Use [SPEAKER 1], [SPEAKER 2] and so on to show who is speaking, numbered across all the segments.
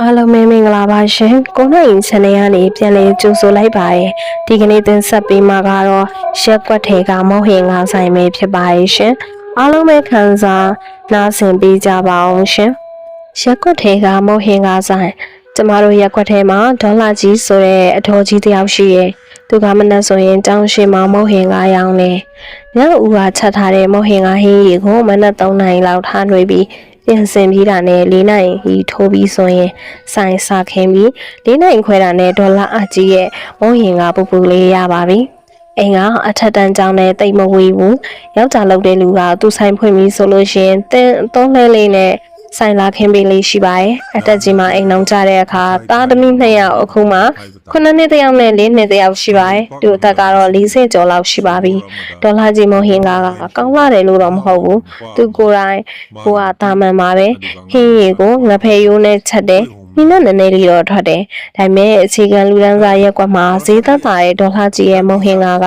[SPEAKER 1] အားလုံးပဲမင်္ဂလာပါရှင်။ကိုနိုင်ချန်နယ်ကနေပြန်လည်ကြိုဆိုလိုက်ပါရယ်။ဒီကနေ့တင်ဆက်ပေးမှာကတော့ရက်ကွက်ထဲကမောဟင်ငါဆိုင်ပဲဖြစ်ပါရဲ့ရှင်။အားလုံးပဲခံစားနားဆင်ပေးကြပါအောင်ရှင်။ရက်ကွက်ထဲကမောဟင်ငါဆိုင်ကျမတို့ရက်ကွက်ထဲမှာဒေါ်လာကြီးဆိုတဲ့အထော်ကြီးတစ်ယောက်ရှိရဲ့။သူကမနဲ့ဆိုရင်တောင်းရှိမှာမောဟင်ငါရောင်းနေ။ညဦးကချက်ထားတဲ့မောဟင်ငါဟင်းရီကိုမနဲ့3နိုင်လောက်ထားနှွေးပြီး ပြင်ဆင်ပြီးတာနဲ့၄နိုင်ကြီးထိုးပြီးဆိုရင်ဆိုင်စခင်းပြီး၄နိုင်ခွဲတာနဲ့ဒေါ်လာအကြီးရဲ့မုံရင်ကပူပူလေးရပါပြီ။အိမ်ကအထက်တန်းကျောင်းနဲ့တိတ်မဝေးဘူး။ယောက်ျားလုပ်တဲ့လူကသူ့ဆိုင်ဖွင့်ပြီးဆိုလို့ရှရင်တင်းသုံးလဲလေးနဲ့ ဆိုင်လာခင်းပေးလေးရှိပါတယ်။အတက်ကြီးမှာအိမ်အောင်ကြတဲ့အခါသားသမီးနှစ်ယောက်အခုမှခုနှစ်နှစ်တစ်ယောက်နဲ့လေးနှစ်တစ်ယောက်ရှိပါတယ်။သူ့အသက်ကတော့40ကျော်လောက်ရှိပါပြီ။ဒေါ်လာကြီးမုံဟင်ကကကောင်းလာတယ်လို့တော့မဟုတ်ဘူး။သူကိုယ်တိုင်ကိုကတာမန်ပါပဲ။ဟင်းရီကိုငဖယ်ရိုးနဲ့ချက်တယ်။ဒီနဲ့နည်းနည်းလေးတော့ထွက်တယ်။ဒါပေမဲ့အခြေခံလူဒန်းစားရက်ကွက်မှာဈေးသက်သာတဲ့ဒေါ်လာကြီးရဲ့မုံဟင်ကက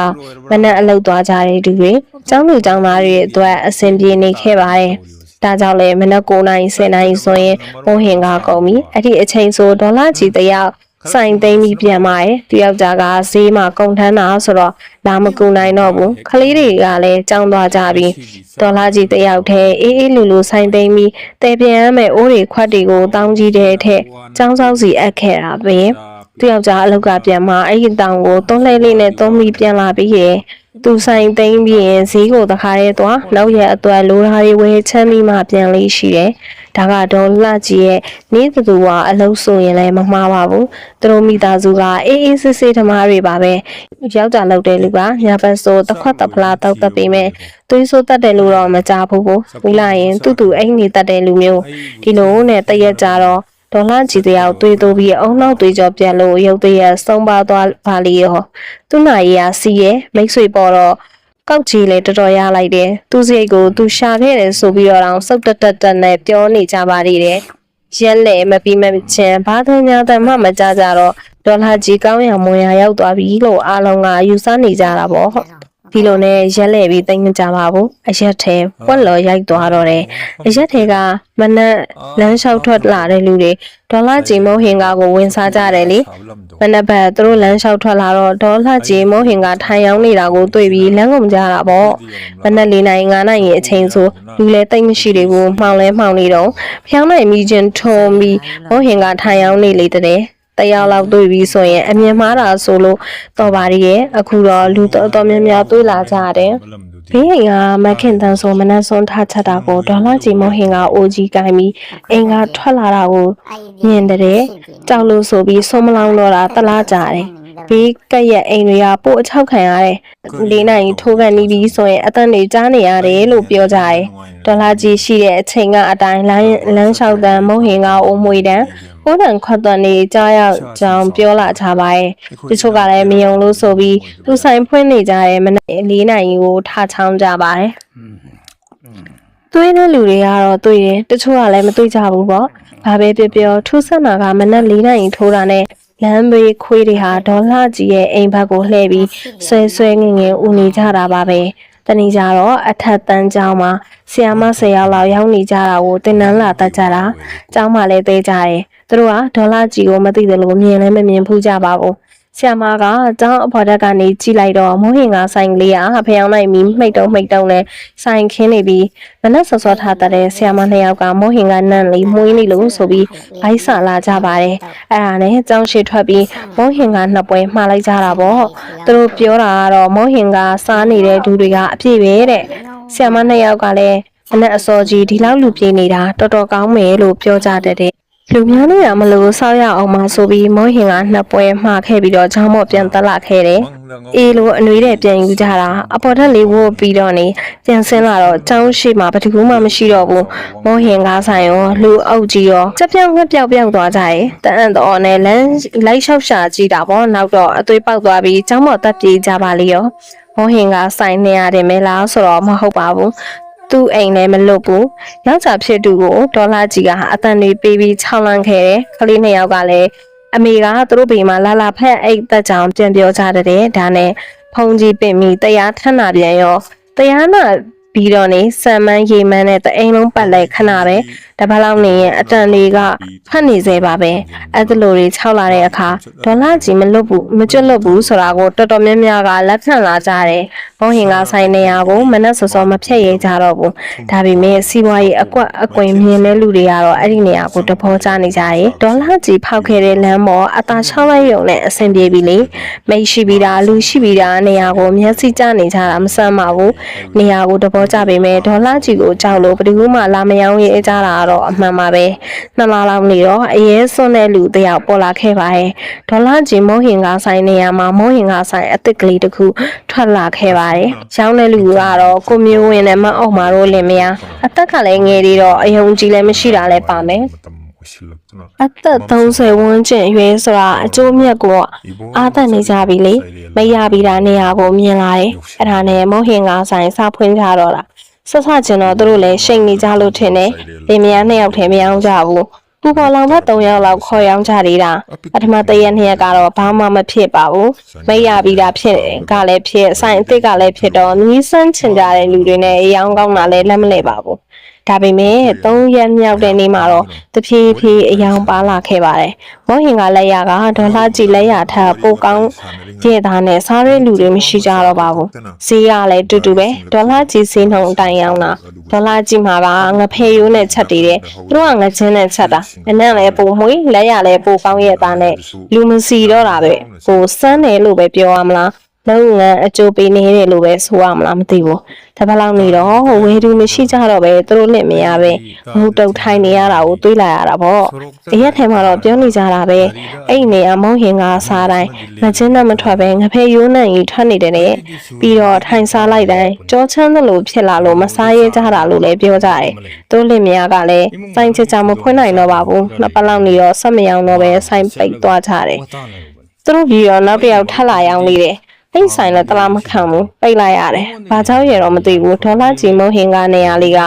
[SPEAKER 1] မနဲ့အလုပ်သွားကြတဲ့သူတွေကျောင်းလူကျောင်းသားတွေအတွက်အဆင်ပြေနေခဲ့ပါတယ်။ ဒါကြောင့်လေမနက်9:00နာရီ10:00နာရီဆိုရင်မုံဟင်ကကုန်ပြီ။အဲ့ဒီအချိန်ဆိုဒေါ်လာကြီးတယောက်ဆိုင်သိမ်းပြီးပြန်มาတယ်။တယောက်ကြာကဈေးမှာကုန်ထမ်းတာဆိုတော့လာမကူနိုင်တော့ဘူး။ကလေးတွေကလည်းကြောင်းသွားကြပြီ။ဒေါ်လာကြီးတယောက်တည်းအေးအေးလူလူဆိုင်သိမ်းပြီးတဲပြန်ရမယ်အိုးတွေခွက်တွေကိုတောင်းကြီးတဲ့ထက်ចောင်းဆောက်စီအပ်ခဲ့တာပဲ။တယောက်ကြာအလောက်ကပြန်มาအဲ့ဒီတောင်ကိုသုံးလဲလေးနဲ့သုံးပြီးပြန်လာပြီးရဲ့ သူဆိုင်သိမ်းပြီးရင်ဈေးကိုတခါရဲသွားနောက်ရက်အတွက်လိုတာတွေဝယ်ချမ်းပြီးမှပြန်လေးရှိတယ်။ဒါကဒေါ်လာကြီးရဲ့နေသူသူကအလုံးဆိုရင်လည်းမမှားပါဘူး။သူတို့မိသားစုကအေးအေးဆေးဆေးဓမားတွေပါပဲ။ယောက်ျားလောက်တဲ့လူကညာဘက်ဆိုတစ်ခွက်တစ်ဖလားတောက်တတ်ပေမဲ့သွေးဆိုးတတ်တယ်လို့တော့မကြားဘူးဘူး။ပြီးလာရင်သူ့သူအိမ်နေတတ်တဲ့လူမျိုးဒီလိုနဲ့တရက်ကြတော့ ဒေါ်လာကြီးတယောက်သွေးတိုးပြီးအုံနောက်သွေးကြောပြက်လို့ရုပ်တရက်ဆုံးပါသွားပါလေရောသူ့နာရီကစီးရဲ့မိတ်ဆွေပေါ်တော့ကောက်ကြီးလေတော်တော်ရလိုက်တယ်သူစိတ်ကိုသူရှာခဲ့တယ်ဆိုပြီးတော့အောင်စုတ်တက်တက်တက်နဲ့ပြောနေကြပါသေးတယ်ရက်လေမပြီးမချင်းဘာသညာတမှမကြကြတော့ဒေါ်လာကြီးကောင်းရမွန်ရရောက်သွားပြီလို့အားလုံးကယူဆနေကြတာပေါ့ဟုတ် ဒီလိုနဲ့ရက်လဲပြီးတိတ်မကြပါဘူးအရက်ထဲပွက်လော်ရိုက်သွားတော့တယ်အရက်ထဲကမနက်လမ်းလျှောက်ထွက်လာတဲ့လူတွေဒေါ်လာကြီးမုံဟင်ကားကိုဝင်စားကြတယ်လေမနက်ဘက်သူတို့လမ်းလျှောက်ထွက်လာတော့ဒေါ်လာကြီးမုံဟင်ကားထိုင်ရောက်နေတာကိုတွေ့ပြီးလမ်းကုန်ကြတာပေါ့မနက်၄နိုင်၅နိုင်ရဲ့အချိန်ဆိုလူလည်းတိတ်မရှိသေးဘူးမှောင်လဲမှောင်နေတော့ဖျောင်းနိုင်မိချင်းထုံပြီးမုံဟင်ကားထိုင်ရောက်နေလေတဲ့ တယောက်လောက်တွေ့ပြီးဆိုရင်အမြင်မှားတာဆိုလို့တော့ပါရဲ့အခုတော့လူတော်တော်များများတွေ့လာကြတယ်ဘေးအိမ်ကမခင်တန်းဆိုမနက်စွန်းထားချက်တာကိုဒေါ်လာကြီးမဟင်ကအိုကြီးကိုင်းပြီးအိမ်ကထွက်လာတာကိုမြင်တဲ့ကြောက်လို့ဆိုပြီးဆုံးမလောင်းတော့တာတလားကြတယ်ဘေးကက်ရဲ့အိမ်တွေကပို့အချောက်ခံရတယ်လေးနိုင်ထိုးကန်နေပြီးဆိုရင်အသက်တွေကြားနေရတယ်လို့ပြောကြတယ်ဒေါ်လာကြီးရှိတဲ့အချိန်ကအတိုင်းလမ်းလမ်းလျှောက်တန်းမုံဟင်ကအိုးမွေတန်း ကိုယ်တန်ခွတ်တန်နေကြားရောက်ကြောင်ပြောလာကြပါရဲ့တချို့ကလည်းမယုံလို့ဆိုပြီးသူဆိုင်ဖွင့်နေကြတဲ့မနေ့၄နိုင်ကိုထားချောင်းကြပါတယ်သွေးတဲ့လူတွေကတော့တွေ့တယ်တချို့ကလည်းမတွေ့ကြဘူးပေါ့ဘာပဲပြောပြောထူးဆန်းတာကမနက်၄နိုင်ထိုးတာနဲ့လမ်းဘေးခွေးတွေဟာဒေါ်လာကြီးရဲ့အိမ်ဘက်ကိုလှည့်ပြီးဆွဲဆွဲငင်ငင်ဦးနေကြတာပါပဲ တနည်းကြတော့အထက်တန်းကျောင်းမှာဆီယာမဆယ်ယောက်လောက်ရောက်နေကြတာကိုတင်နန်းလာတတ်ကြတာကျောင်းမှာလည်းသေးကြတယ်သူတို့ကဒေါ်လာကြီးကိုမသိတယ်လို့မြင်လည်းမမြင်ဘူးကြပါဘူး ဆီယာမကကျောင်းအဖော်တက်ကနေကြည့်လိုက်တော့မိုးဟင်ကဆိုင်ကလေးကဖျောင်းနိုင်ပြီးမှိတ်တုံးမှိတ်တုံးနဲ့ဆိုင်ခင်းနေပြီးမနက်စောစောထားတဲ့ဆီယာမနှစ်ယောက်ကမိုးဟင်ကနန့်လေးမွေးနေလို့ဆိုပြီးဘိုက်ဆာလာကြပါတယ်အဲ့ဒါနဲ့ကျောင်းရှိထွက်ပြီးမိုးဟင်ကနှစ်ပွဲမှားလိုက်ကြတာပေါ့သူတို့ပြောတာကတော့မိုးဟင်ကစားနေတဲ့ဒူတွေကအပြည့်ပဲတဲ့ဆီယာမနှစ်ယောက်ကလည်းမနက်အစောကြီးဒီလောက်လူပြေးနေတာတော်တော်ကောင်းမယ်လို့ပြောကြတဲ့ လူများနေရမလို့ဆောက်ရအောင်မဆိုပြီးမောဟင်ကနှစ်ပွဲမှားခဲ့ပြီးတော့ချောင်းမော့ပြန်တက်လာခဲ့တယ်။အေးလိုအနှွေးတဲ့ပြန်ယူကြတာအပေါ်ထက်လေးဝို့ပြီးတော့နေပြန်ဆင်းလာတော့ចောင်းရှိမှာဘယ်သူမှမရှိတော့ဘူး။မောဟင်ကားဆိုင်ရောလူအုပ်ကြီးရောချက်ပြောင်းငှက်ပြောက်ပြောက်သွားကြတယ်။တအံ့တော့နဲ့လမ်းလိုက်လျှောက်ရှာကြည့်တာပေါ့နောက်တော့အသွေးပေါက်သွားပြီးចောင်းမော့တက်ပြေးကြပါလေရော။မောဟင်ကဆိုင်နေရတယ်မဲလားဆိုတော့မဟုတ်ပါဘူး။ သူ့အိမ်လည်းမလွတ်ဘူး။ယောက်ျားဖြစ်သူကိုဒေါ်လာကြီးကအတန်တွေပေးပြီးခြောက်လန့်ခဲ့တယ်။ကလေးနှစ်ယောက်ကလည်းအမေကသူတို့ဘေးမှာလာလာဖက်အိတ်သက်ကြောင်ပြန်ပြောကြတဲ့ဒါနဲ့ဖုန်ကြီးပင်ပြီးတရားထမ်းနာပြန်ရောတရားနာပြီးတော့နေဆမ်မန်းရေမန်းနဲ့တအိမ်လုံးပတ်လိုက်ခဏပဲ တပတ်လောက်နေရင်အတန်တွေကဖတ်နေသေးပါပဲအဲ့ဒါလိုတွေခြောက်လာတဲ့အခါဒေါ်လာကြီးမလွတ်ဘူးမကျွတ်လွတ်ဘူးဆိုတာကိုတော်တော်များများကလက်ခံလာကြတယ်ဘုံဟင်ကဆိုင်နေရကိုမနဲ့စောစောမဖြတ်ရဲကြတော့ဘူးဒါပေမဲ့စီးပွားရေးအကွက်အကွင်မြင်တဲ့လူတွေကတော့အဲ့ဒီနေရာကိုတဘောချနေကြတယ်ဒေါ်လာကြီးဖောက်ခဲ့တဲ့လမ်းပေါ်အသာချောင်းလိုက်ရုံနဲ့အဆင်ပြေပြီလေမိတ်ရှိပြီးသားလူရှိပြီးသားနေရာကိုမျက်စိကျနေကြတာမဆမ်းပါဘူးနေရာကိုတဘောချပေမဲ့ဒေါ်လာကြီးကိုကြောက်လို့ဘယ်သူမှလာမယောင်းရဲကြတာကတော့အမှန်ပါပဲနှစ်လလောက်နေတော့အရေးစွန့်တဲ့လူတယောက်ပေါ်လာခဲ့ပါတယ်ဒေါ်လာဂျင်မုံဟင်ကဆိုင်နေရာမှာမုံဟင်ကဆိုင်အစ်စ်ကလေးတစ်ခုထွက်လာခဲ့ပါတယ်ရောင်းတဲ့လူကတော့ကိုမျိုးဝင်နဲ့မအောင်မာတို့လင်မယားအသက်ကလည်းငယ်သေးတော့အယုံကြည်လည်းမရှိတာလည်းပါမယ်အသက်30ဝန်းကျင်အရွယ်ဆိုတာအကျိုးမြတ်ကိုအာသက်နေကြပြီလေမရပြီတာနေရာကိုမြင်လာတယ်အဲ့ဒါနဲ့မုံဟင်ကဆိုင်စဖွင့်ကြတော့တာ ဆက်ဆချင်တော့သူတို့လည်းရှိန်နေကြလို့ထင်တယ်လင်မယားနှစ်ယောက်ထဲမယောင်းကြဘူးပူပေါ်လောင်ဘက်3ယောက်လောက်ခေါ်ယောင်းကြသေးတာပထမတရက်နှစ်ရက်ကတော့ဘာမှမဖြစ်ပါဘူးမရပြီတာဖြစ်တယ်ကလည်းဖြစ်ဆိုင်အစ်စ်ကလည်းဖြစ်တော့နီးစမ်းချင်ကြတဲ့လူတွေနဲ့အယောင်းကောင်းတာလည်းလက်မလဲပါဘူး ဒါပေမဲ့၃ရက်မြောက်တဲ့နေ့မှာတော့တဖြည်းဖြည်းအယောင်ပါလာခဲ့ပါတယ်။မောဟင်ကလက်ရကဒေါ်လာကြည့်လက်ရထပ်ပိုကောင်းရဲ့သားနဲ့စားရဲလူတွေမရှိကြတော့ပါဘူး။ဈေးကလည်းတူတူပဲဒေါ်လာကြည့်ဈေးနှုန်းအတိုင်းရောင်းတာဒေါ်လာကြည့်မှာပါငဖဲရိုးနဲ့ချက်တည်တယ်။သူတို့ကငချင်းနဲ့ချက်တာ။အနံ့လည်းပိုမွေးလက်ရလည်းပိုကောင်းရဲ့သားနဲ့လူမစီတော့တာပဲ။ကိုစမ်းတယ်လို့ပဲပြောရမလား။ လုပ်ငန်းအကျိုးပေးနေတယ်လို့ပဲဆိုရမလားမသိဘူး။တစ်ပတ်လောက်နေတော့ဝေသူမရှိကြတော့ပဲသူတို့လက်မရပဲငုတ်တုတ်ထိုင်နေရတာကိုတွေးလိုက်ရတာပေါ့။အရက်ထဲမှာတော့ပြောနေကြတာပဲ။အဲ့ဒီနေရာမုံဟင်ကစားတိုင်းငချင်းနဲ့မထွက်ပဲငဖဲရိုးနဲ့ကြီးထွက်နေတယ်နဲ့ပြီးတော့ထိုင်စားလိုက်တိုင်းကြောချမ်းသလိုဖြစ်လာလို့မစားရဲကြတာလို့လည်းပြောကြတယ်။သူတို့လက်မရကလည်းစိုင်းချချမဖွင့်နိုင်တော့ပါဘူး။နှစ်ပတ်လောက်နေတော့ဆက်မယောင်တော့ပဲစိုင်းပိတ်သွားကြတယ်။သူတို့ပြီးတော့နောက်တစ်ယောက်ထပ်လာရောက်နေတယ်။ အိတ်ဆိုင်လည်းတလားမခံဘူး။ပိတ်လိုက်ရတယ်။ဘာကြောင့်ရတော့မသိဘူး။ဒေါ်လာကြီးမုံဟင်ကနေရာလေးက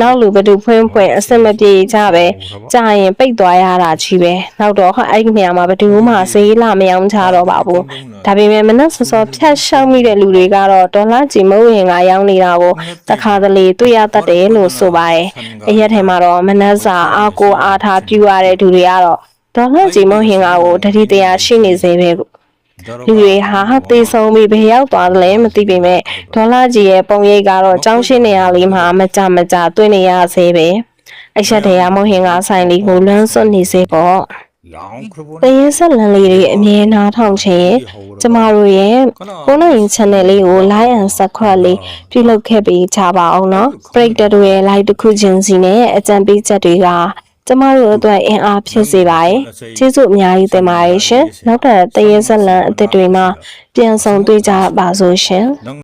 [SPEAKER 1] နောက်လူဘသူဖွင့်ဖွင့်အစင်မပြေကြပဲ။ကြာရင်ပိတ်သွားရတာကြီးပဲ။နောက်တော့အဲ့ဒီနေရာမှာဘသူမှဈေးလာမယောင်းချတော့ပါဘူး။ဒါပေမဲ့မနက်စောစောဖြတ်ရှောက်မိတဲ့လူတွေကတော့ဒေါ်လာကြီးမုံဟင်ကရောက်နေတာကိုတခါတလေတွေ့ရတတ်တယ်လို့ဆိုပါတယ်။အရက်ထဲမှာတော့မနက်စာအားကိုအားထားပြူရတဲ့လူတွေကတော့ဒေါ်လာကြီးမုံဟင်ကကိုတတိတရားရှိနေစေပဲ လူတွေဟာသေဆုံးပြီးဘယ်ရောက်သွားသလဲမသိပေမဲ့ဒေါ်လာကြီးရဲ့ပုံရိပ်ကတော့ကြောင်းရှင်းနေရလေးမှာမကြမကြတွေ့နေရသေးပဲအရှက်တရားမုံဟင်ကဆိုင်လေးကိုလွမ်းစွန့်နေစေပေါ့။တရင်ဆက်လန်လေးတွေအမြဲနားထောင်ချင်ကျမတို့ရဲ့ကိုနိုင်ရင် channel လေးကို like and subscribe လေးပြုလုပ်ခဲ့ပေးကြပါအောင်နော်။ပရိသတ်တို့ရဲ့ like တစ်ခုချင်းစီနဲ့အကြံပေးချက်တွေက ကျမတို့အတွက်အင်အားဖြစ်စေပါတယ်ကျေးဇူးအများကြီးတင်ပါတယ်ရှင်နောက်ထပ်တရင်ဆက်လန်အသစ်တွေမှာပြန်ဆောင်တွေ့ကြပါစို့ရှင်
[SPEAKER 2] 능